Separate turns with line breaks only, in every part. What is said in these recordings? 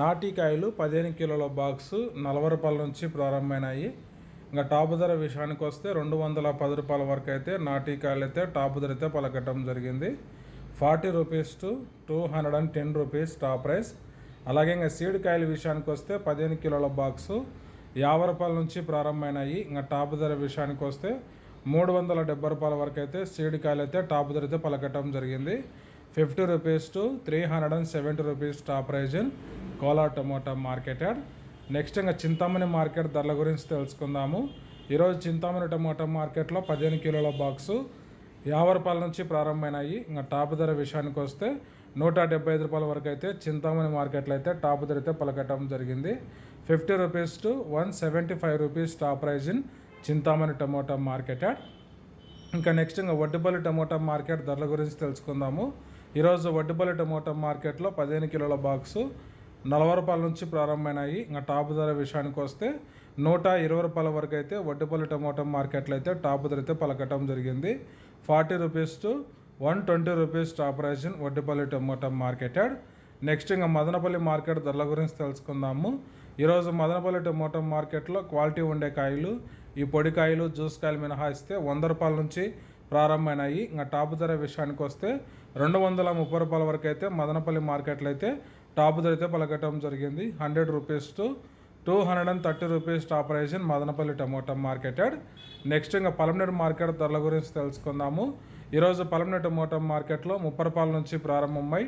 నాటికాయలు పదిహేను కిలోల బాక్సు నలభై రూపాయల నుంచి ప్రారంభమైనాయి. ఇంకా టాప్ ధర విషయానికి వస్తే రెండు వందల పది రూపాయల వరకు అయితే నాటికాయలు అయితే టాప్ ధర అయితే పలకటం జరిగింది. Forty rupees to two hundred and ten rupees top price. అలాగే ఇంకా సీడ్ కాయల విషయానికి వస్తే పదిహేను కిలోల బాక్సు యాభై రూపాయల నుంచి ప్రారంభమైనాయి. ఇంకా టాప్ ధర విషయానికి వస్తే మూడు వందల డెబ్బై రూపాయల వరకు అయితే సీడ్ కాయలు అయితే టాప్ ధర అయితే పలకటం జరిగింది. Fifty rupees to three hundred and seventy rupees top price Kolar tomato marketed. Next ఇంకా చింతామణి మార్కెట్ ధరల గురించి తెలుసుకుందాము. ఈరోజు చింతామణి టమోటా మార్కెట్లో పదిహేను కిలోల బాక్సు యాభై రూపాయల నుంచి ప్రారంభమైనాయి. ఇంకా టాప్ ధర విషయానికి వస్తే నూట డెబ్బై ఐదు రూపాయల వరకు అయితే చింతామణి మార్కెట్లో అయితే టాప్ ధర అయితే పలకటం జరిగింది. Fifty rupees to one seventy five rupees top prize in Chintamani tomato marketed. ఇంకా నెక్స్ట్ ఇంకా వడ్డుపల్లి టమోటా మార్కెట్ ధరల గురించి తెలుసుకుందాము. ఈరోజు వడ్డుపల్లి టమోటా మార్కెట్లో పదిహేను కిలోల బాక్సు నలభై రూపాయల నుంచి ప్రారంభమైనాయి. ఇంకా టాప్ ధర విషయానికి వస్తే నూట ఇరవై రూపాయల వరకు అయితే వడ్డీపల్లి టమోటా మార్కెట్లో అయితే టాప్ ధర అయితే పలకటం జరిగింది. Forty rupees to one twenty rupees top price in Vaddipalli tomato marketed. Next ఇంకా మదనపల్లి మార్కెట్ ధరల గురించి తెలుసుకుందాము. ఈరోజు మదనపల్లి టమోటా మార్కెట్లో క్వాలిటీ ఉండే కాయలు ఈ పొడి కాయలు జ్యూస్ కాయలు మినహాయిస్తే వంద రూపాయల నుంచి ప్రారంభమైనాయి. ఇంకా టాప్ ధర విషయానికి వస్తే రెండు వందల ముప్పై రూపాయల వరకు అయితే మదనపల్లి మార్కెట్లో అయితే టాప్ ధర అయితే పలకటం జరిగింది. Hundred rupees to two hundred and thirty rupees top prize in Madanapalli tomato marketed. Next ఇంకా పలమనేరు మార్కెట్ ధరల గురించి తెలుసుకుందాము. ఈరోజు పలమనేడు టమోటా మార్కెట్లో ముప్పై రూపాయల నుంచి ప్రారంభమై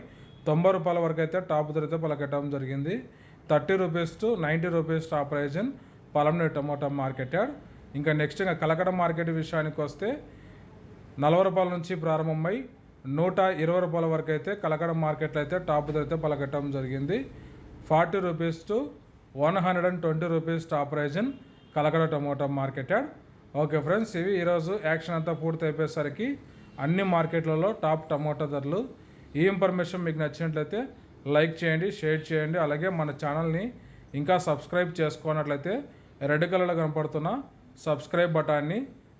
తొంభై రూపాయల వరకు అయితే టాప్ ధర అయితే పలకటం జరిగింది. Thirty rupees to ninety rupees top prize in Palamaner tomato marketed. ఇంకా నెక్స్ట్ ఇంకా కలకడ మార్కెట్ విషయానికి వస్తే నలభై రూపాయల నుంచి ప్రారంభమై నూట ఇరవై రూపాయల వరకు అయితే కలకడ మార్కెట్లో అయితే టాప్ ధర అయితే పలకటం జరిగింది. Forty rupees to one hundred and twenty rupees top prize in Kalakada tomato marketed okay friends ఇవి ఈరోజు యాక్షన్ అంతా పూర్తి అయిపోయేసరికి అన్ని మార్కెట్లలో టాప్ టమోటా ధరలు. ఈ ఇన్ఫర్మేషన్ మీకు నచ్చినట్లయితే లైక్ చేయండి షేర్ చేయండి. అలాగే మన ఛానల్ని ఇంకా సబ్స్క్రైబ్ చేసుకున్నట్లయితే రెడ్ కలర్లో కనపడుతున్న సబ్స్క్రైబ్ బటాన్ని